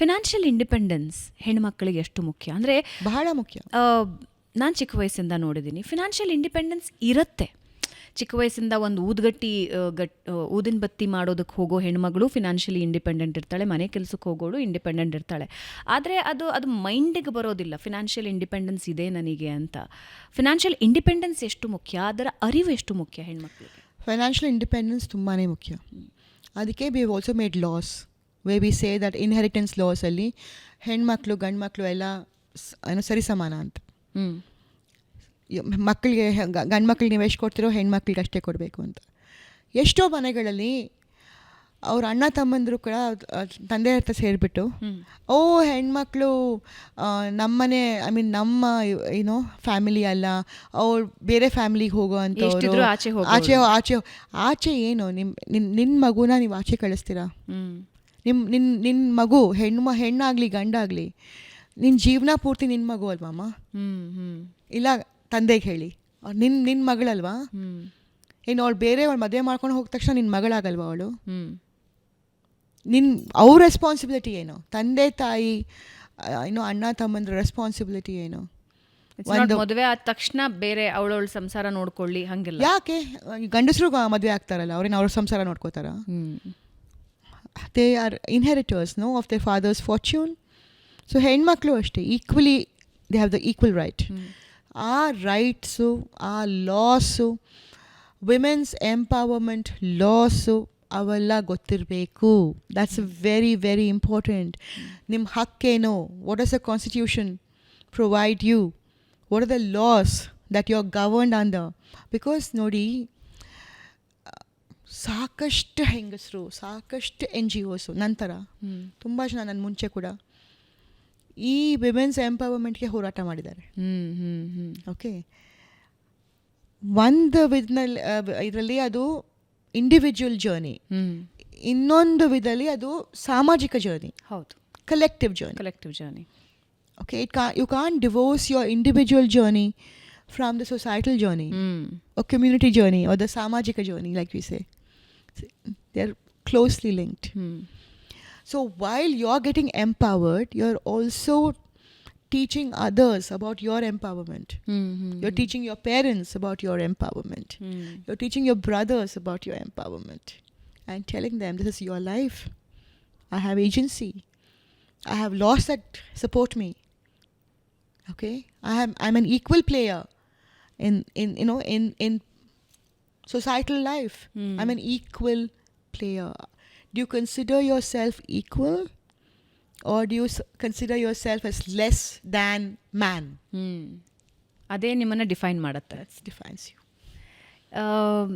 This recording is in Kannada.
ಫಿನಾನ್ಷಿಯಲ್ ಇಂಡಿಪೆಂಡೆನ್ಸ್ ಹೆಣ್ಮಕ್ಳಿಗೆ ಎಷ್ಟು ಮುಖ್ಯ? ಅಂದರೆ ಬಹಳ ಮುಖ್ಯ. ನಾನು ಚಿಕ್ಕ ವಯಸ್ಸಿಂದ ನೋಡಿದ್ದೀನಿ ಫಿನಾನ್ಷಿಯಲ್ ಇಂಡಿಪೆಂಡೆನ್ಸ್ ಇರುತ್ತೆ. ಚಿಕ್ಕ ವಯಸ್ಸಿಂದ ಒಂದು ಊದ್ಗಟ್ಟಿ ಗಟ್ ಊದಿನ ಬತ್ತಿ ಮಾಡೋದಕ್ಕೆ ಹೋಗೋ ಹೆಣ್ಮಗಳು ಫಿನಾನ್ಷಿಯಲಿ ಇಂಡಿಪೆಂಡೆಂಟ್ ಇರ್ತಾಳೆ ಮನೆ ಕೆಲಸಕ್ಕೆ ಹೋಗೋಳು ಇಂಡಿಪೆಂಡೆಂಟ್ ಇರ್ತಾಳೆ. ಆದರೆ ಅದು ಅದು ಮೈಂಡಿಗೆ ಬರೋದಿಲ್ಲ. ಫಿನಾನ್ಷಿಯಲ್ ಇಂಡಿಪೆಂಡೆನ್ಸ್ ಇದೆ ನನಗೆ ಅಂತ. ಫಿನಾನ್ಷಿಯಲ್ ಇಂಡಿಪೆಂಡೆನ್ಸ್ ಎಷ್ಟು ಮುಖ್ಯ? ಅದರ ಅರಿವು ಎಷ್ಟು ಮುಖ್ಯ ಹೆಣ್ಮಕ್ಳಿಗೆ? ಫೈನಾನ್ಷಿಯಲ್ ಇಂಡಿಪೆಂಡೆನ್ಸ್ ತುಂಬಾ ಮುಖ್ಯ. ಅದಕ್ಕೆ we also made laws way we say that inheritance ಲಾಸಲ್ಲಿ ಹೆಣ್ಮಕ್ಳು ಗಂಡು ಮಕ್ಕಳು ಎಲ್ಲ ಏನು ಸರಿ ಸಮಾನ ಅಂತ. ಮಕ್ಕಳಿಗೆ ಗಂಡು ಮಕ್ಳಿಗೆ ನೀವು ಎಷ್ಟು ಕೊಡ್ತಿರೋ ಹೆಣ್ಮಕ್ಳಿಗೆ ಅಷ್ಟೇ ಕೊಡಬೇಕು ಅಂತ. ಎಷ್ಟೋ ಮನೆಗಳಲ್ಲಿ ಅವ್ರ ಅಣ್ಣ ತಮ್ಮಂದರು ಕೂಡ ತಂದೆ ಹತ್ರ ಸೇರಿಬಿಟ್ಟು ಓ ಹೆಣ್ಮಕ್ಳು ನಮ್ಮನೆ ಐ ಮೀನ್ ನಮ್ಮ ಏನೋ ಫ್ಯಾಮಿಲಿ ಅಲ್ಲ ಅವ್ರು ಬೇರೆ ಫ್ಯಾಮಿಲಿಗೆ ಹೋಗೋ ಅಂತ ಆಚೆ. ಆಚೆ ಆಚೆ ಆಚೆ ಏನು? ನಿಮ್ಮ ನಿನ್ನ ಮಗುನ ನೀವು ಆಚೆ ಕಳಿಸ್ತೀರಾ? ನಿಮ್ಮ ನಿನ್ನ ನಿನ್ನ ಮಗು ಹೆಣ್ಣು ಹೆಣ್ಣಾಗಲಿ ಗಂಡಾಗಲಿ ನಿನ್ನ ಜೀವನ ಪೂರ್ತಿ ನಿನ್ನ ಮಗು ಅಲ್ವಮ್ಮ ಅಮ್ಮ? ಹ್ಞೂ ಇಲ್ಲ ತಂದೆಗೆ ಹೇಳಿ. ನಿನ್ನ ನಿನ್ನ ಮಗಳಲ್ವಾ? ಹ್ಞೂ ಇನ್ನು ಅವಳು ಬೇರೆ ಅವಳು ಮದುವೆ ಮಾಡ್ಕೊಂಡು ಹೋದ ತಕ್ಷಣ ನಿನ್ನ ಮಗಳಾಗಲ್ವಾ ಅವಳು? ಹ್ಞೂ ನಿನ್ನ ಅವ್ರ ರೆಸ್ಪಾನ್ಸಿಬಿಲಿಟಿ ಏನು? ತಂದೆ ತಾಯಿ ಇನ್ನು ಅಣ್ಣ ತಮ್ಮಂದ್ರ ರೆಸ್ಪಾನ್ಸಿಬಿಲಿಟಿ ಏನು? ಮದುವೆ ಆದ ತಕ್ಷಣ ಬೇರೆ ಅವಳವಳ ಸಂಸಾರ ನೋಡ್ಕೊಳ್ಳಿ ಹಂಗಿಲ್ಲ. ಯಾಕೆ? ಗಂಡಸರು ಮದುವೆ ಆಗ್ತಾರಲ್ಲ ಅವ್ರೇನು ಅವ್ರ ಸಂಸಾರ ನೋಡ್ಕೋತಾರ? ಹ್ಮ್ they are inheritors no of their fathers fortune so ಹೆಣ್ಮಕ್ಳು ಅಷ್ಟೇ equally they have the equal right ಆ ರೈಟ್ಸು ಆ ಲಾಸು ವಿಮೆನ್ಸ್ ಎಂಪವರ್ಮೆಂಟ್ ಲಾಸು ಅವೆಲ್ಲ ಗೊತ್ತಿರಬೇಕು ದ್ಯಾಟ್ಸ್ ವೆರಿ ವೆರಿ ಇಂಪಾರ್ಟೆಂಟ್ ನಿಮ್ಮ ಹಕ್ಕೇನು what is the constitution provide you what are the laws that you are governed under because ನೋಡಿ ಸಾಕಷ್ಟು ಹೆಂಗಸರು ಸಾಕಷ್ಟು ಎನ್ ಜಿ ಒಸು ನಂತರ ಹ್ಞೂ ತುಂಬ ಜನ ನನ್ನ ಮುಂಚೆ ಕೂಡ ಈ ವಿಮೆನ್ಸ್ ಎಂಪವರ್ಮೆಂಟ್ಗೆ ಹೋರಾಟ ಮಾಡಿದ್ದಾರೆ. ಹ್ಞೂ ಹ್ಞೂ ಹ್ಞೂ ಓಕೆ ಒಂದು ವಿಧನಲ್ಲಿ ಇದರಲ್ಲಿ ಅದು ಇಂಡಿವಿಜುವಲ್ ಜರ್ನಿ ಇನ್ನೊಂದು ವಿಧದಲ್ಲಿ ಅದು ಸಾಮಾಜಿಕ ಜರ್ನಿ ಹೌದು. Collective journey collective journey okay it can you can't divorce your individual journey from the societal journey hmm. Community journey are the ಸಾಮಾಜಿಕ journey like we say. they're closely linked. Hmm. so while you're getting empowered you're also teaching others about your empowerment. Mm-hmm. you're teaching your parents about your empowerment. Mm. you're teaching your brothers about your empowerment and telling them this is your life. I have agency. I have laws that support me. Okay? I am i'm an equal player in in you know in in societal life. Hmm. I'm an equal player. Do you consider yourself equal? Or do you s- consider yourself as less than man? ಹ್ಮ್ ಅದೇ ನಿಮ್ಮನ್ನ ಡಿಫೈನ್ ಮಾಡುತ್ತೆ That defines you. ಆಮ್,